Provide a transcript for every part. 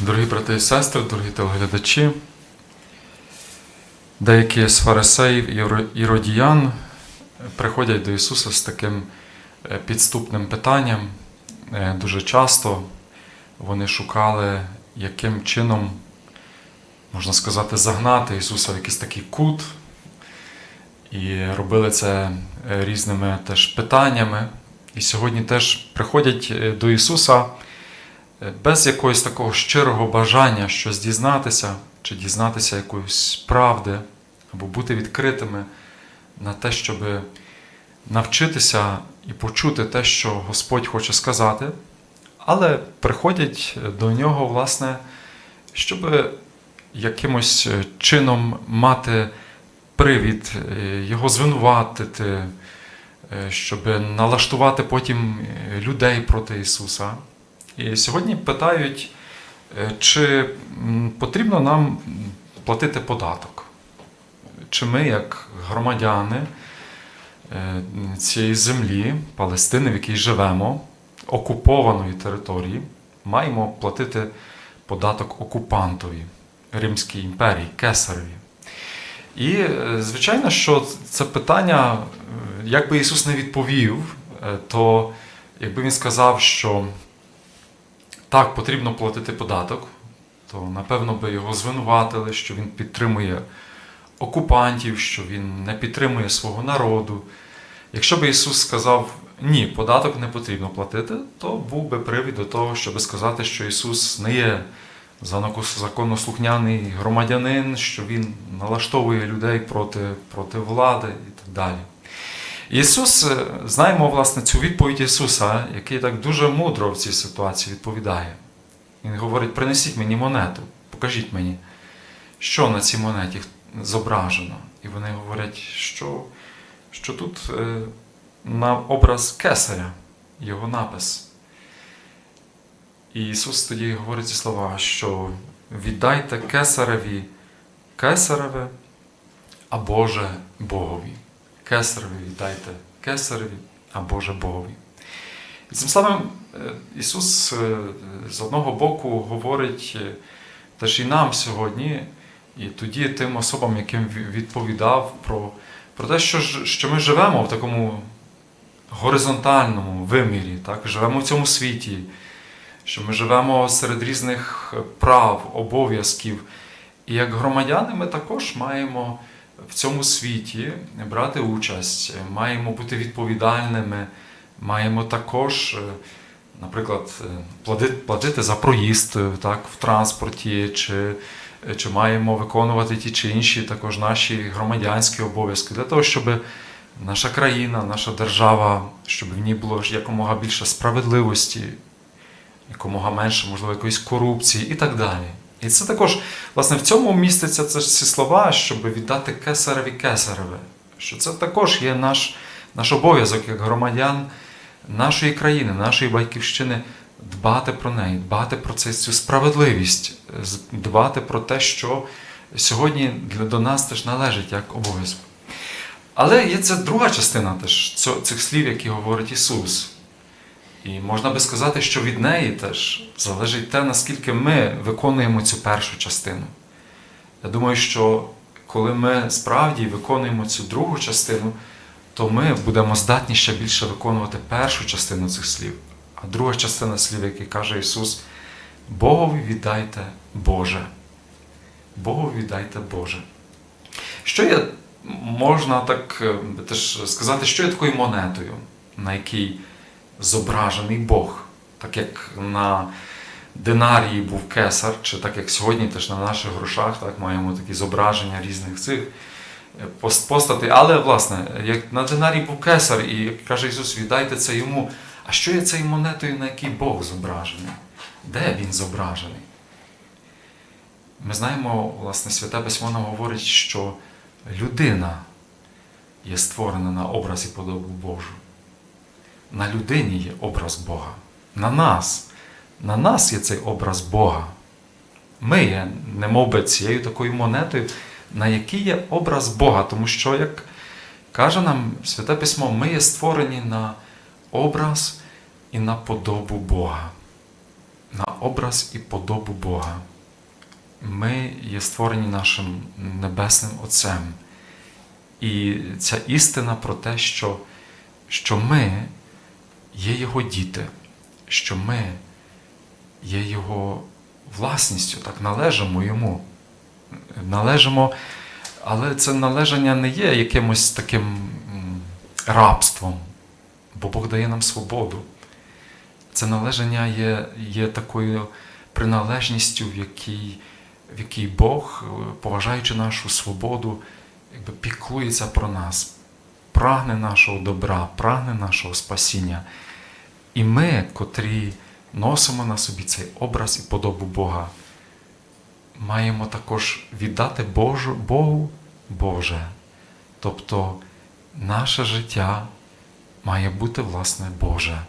Дорогі брати і сестри, дорогі телеглядачі, деякі з фарисеїв і ро- іродіян приходять до Ісуса з таким е, підступним питанням. Е, Дуже часто вони шукали, яким чином, можна сказати, загнати Ісуса в якийсь такий кут. І робили це е, різними теж питаннями. І сьогодні теж приходять до Ісуса без якогось такого щирого бажання щось дізнатися, чи дізнатися якоїсь правди, або бути відкритими на те, щоб навчитися і почути те, що Господь хоче сказати, але приходять до нього, власне, щоб якимось е, чином мати привід, е, його звинуватити, е, щоб налаштувати потім е, людей проти Ісуса. І сьогодні питають, е, чи потрібно нам платити податок? Чи ми, як громадяни е, цієї землі, Палестини, в якій живемо, окупованої території, маємо платити податок окупантові Римській імперії, Кесареві? І, е, звичайно, що це питання, е, як би Ісус не відповів, то якби Він сказав, що так, потрібно платити податок, то напевно би його звинуватили, що він підтримує окупантів, що він не підтримує свого народу. Якщо би Ісус сказав ні, податок не потрібно платити, то був би привід до того, щоб сказати, що Ісус не є законослухняний громадянин, що Він налаштовує людей проти, проти влади і так далі. Ісус, е, знаємо власне цю відповідь Ісуса, який так дуже мудро в цій ситуації відповідає. Він говорить: принесіть мені монету, покажіть мені, що на цій монеті зображено. І вони говорять, що, що тут е, на образ кесаря, його напис. І Ісус тоді говорить ці слова, що віддайте кесареві кесареве, а Боже Богові. Кесареві віддайте кесареві, а Боже Богові. І цим самим е, Ісус е, з одного боку говорить е, теж і нам сьогодні, і тоді тим особам, яким відповідав про, про те, що, що ми живемо в такому горизонтальному вимірі, так? живемо в цьому світі, що ми живемо серед різних прав, обов'язків. І як громадяни ми також маємо в цьому світі брати участь, маємо бути відповідальними, маємо також, е, наприклад, е, платити, за проїзд е, так, в транспорті, чи, е, чи маємо виконувати ті чи інші також наші громадянські обов'язки для того, щоб наша країна, наша держава, щоб в ній було якомога більше справедливості, якомога менше, можливо, якоїсь корупції і так далі. І це також, власне, в цьому містяться це ці слова, щоб віддати кесареві кесареве. Що це також є наш, наш обов'язок як громадян нашої країни, нашої батьківщини, дбати про неї, дбати про це, цю справедливість, дбати про те, що сьогодні до нас теж належить як обов'язок. Але є ця друга частина теж цих слів, які говорить Ісус. І можна би сказати, що від неї теж залежить те, наскільки ми виконуємо цю першу частину. Я думаю, що коли ми справді виконуємо цю другу частину, то ми будемо здатні ще більше виконувати першу частину цих слів. А друга частина слів, які каже Ісус, Богові віддайте Боже. Богові віддайте Боже. Що є, можна так е, теж сказати, що є такою монетою, на якій зображений Бог, так як на динарії був кесар, чи так як сьогодні теж на наших грошах так, маємо такі зображення різних цих е, пост- постатей. Але, власне, як на динарії був кесар, і каже Ісус, віддайте це йому. А що є цією монетою, на якій Бог зображений? Де він зображений? Ми знаємо, власне, Святе Письмо нам говорить, що людина є створена на образ і подобу Божу. На людині є образ Бога. На нас. На нас є цей образ Бога. Ми є, немов би, цією такою монетою, на якій є образ Бога. Тому що, як каже нам Святе Письмо, ми є створені на образ і на подобу Бога. на образ і подобу Бога. Ми є створені нашим Небесним Отцем. І ця істина про те, що, що ми є Його діти, що ми є Його власністю, так належимо йому. Належимо, але це належання не є якимось таким рабством, бо Бог дає нам свободу. Це належання є, є такою приналежністю, в якій, в якій Бог, поважаючи нашу свободу, якби піклується про нас, прагне нашого добра, прагне нашого спасіння. І ми, котрі носимо на собі цей образ і подобу Бога, маємо також віддати Божу, Богу Боже. Тобто наше життя має бути, власне, Боже.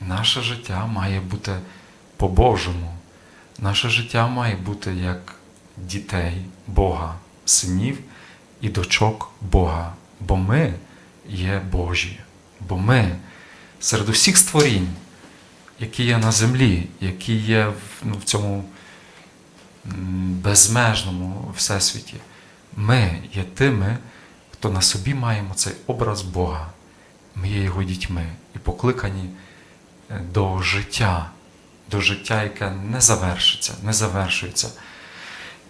Наше життя має бути по-божому. Наше життя має бути як дітей Бога, синів і дочок Бога. Бо ми є Божі. Бо ми серед усіх створінь, які є на землі, які є в, ну, в цьому безмежному всесвіті, ми є тими, хто на собі маємо цей образ Бога. Ми є Його дітьми і покликані е, до життя, до життя, яке не завершиться, не завершується.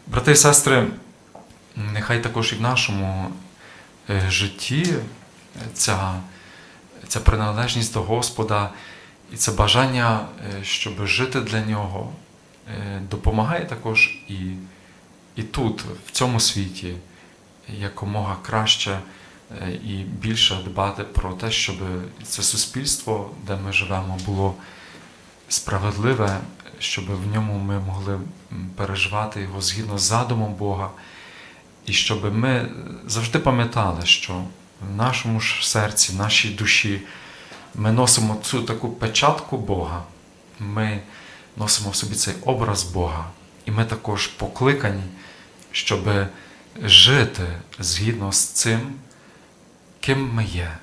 Брати і сестри, нехай також і в нашому е, житті ця, ця приналежність до Господа і це бажання, е, щоб жити для Нього, е, допомагає також і, і тут, в цьому світі, якомога краще е, і більше дбати про те, щоб це суспільство, де ми живемо, було справедливе, щоб в ньому ми могли переживати його згідно з задумом Бога, і щоб ми завжди пам'ятали, що в нашому ж серці, нашій душі ми носимо цю таку печатку Бога, ми носимо в собі цей образ Бога, і ми також покликані, щоб жити згідно з цим, ким ми є.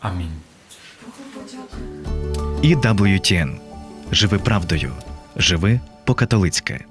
Амінь. І WTN. Живи правдою. Живи по-католицьки.